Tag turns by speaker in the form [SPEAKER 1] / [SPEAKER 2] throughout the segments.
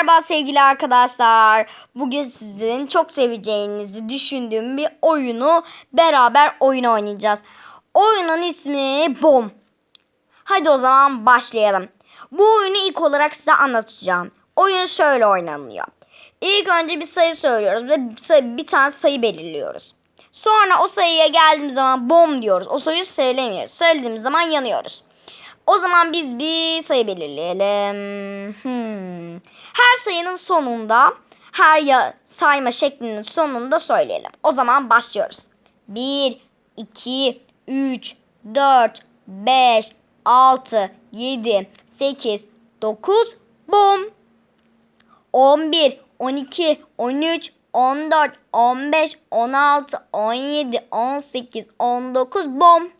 [SPEAKER 1] Merhaba sevgili arkadaşlar. Bugün sizin çok seveceğinizi düşündüğüm bir oyunu beraber oyun oynayacağız. Oyunun ismi Bom. Hadi o zaman başlayalım. Bu oyunu ilk olarak size anlatacağım. Oyun şöyle oynanıyor. İlk önce bir sayı söylüyoruz ve bir tane sayı belirliyoruz. Sonra o sayıya geldiğimiz zaman bom diyoruz. O sayıyı söylemiyoruz. Söylediğimiz zaman yanıyoruz. O zaman biz bir sayı belirleyelim. Hmm. Her sayının sonunda, her ya sayma şeklinin sonunda söyleyelim. O zaman başlıyoruz. 1, 2, 3, 4, 5, 6, 7, 8, 9, bom. 11, 12, 13, 14, 15, 16, 17, 18, 19 bom.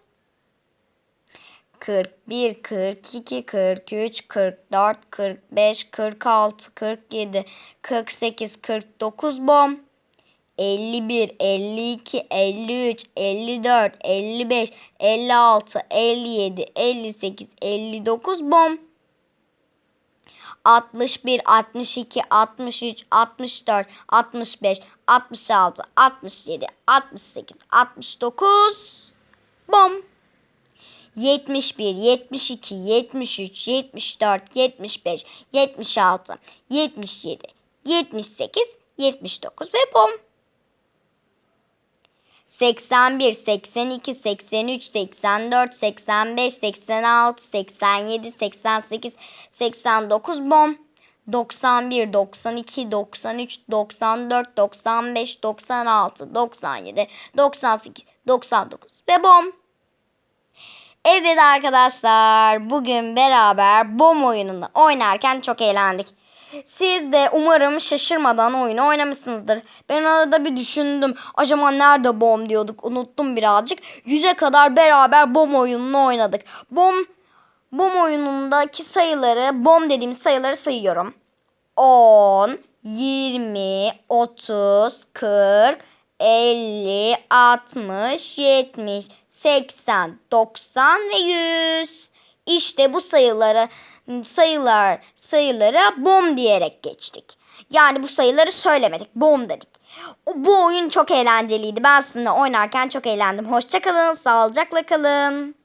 [SPEAKER 1] 41, 42, 43, 44, 45, 46, 47, 48, 49 bom. 51, 52, 53, 54, 55, 56, 57, 58, 59 bom. 61, 62, 63, 64, 65, 66, 67, 68, 69 bom. 71, 72, 73, 74, 75, 76, 77, 78, 79 ve bom. 81, 82, 83, 84, 85, 86, 87, 88, 89 bom. 91, 92, 93, 94, 95, 96, 97, 98, 99 ve bom. Evet arkadaşlar bugün beraber bom oyununu oynarken çok eğlendik. Siz de umarım şaşırmadan oyunu oynamışsınızdır. Ben arada bir düşündüm. Acaba nerede bom diyorduk unuttum birazcık. Yüze kadar beraber bom oyununu oynadık. Bom, bom oyunundaki sayıları bom dediğimiz sayıları sayıyorum. 10, 20, 30, 40, 50, 60, 70, 80, 90 ve 100. İşte bu sayıları sayılar sayılara bom diyerek geçtik. Yani bu sayıları söylemedik. Bom dedik. Bu oyun çok eğlenceliydi. Ben sizinle oynarken çok eğlendim. Hoşçakalın, sağlıcakla kalın.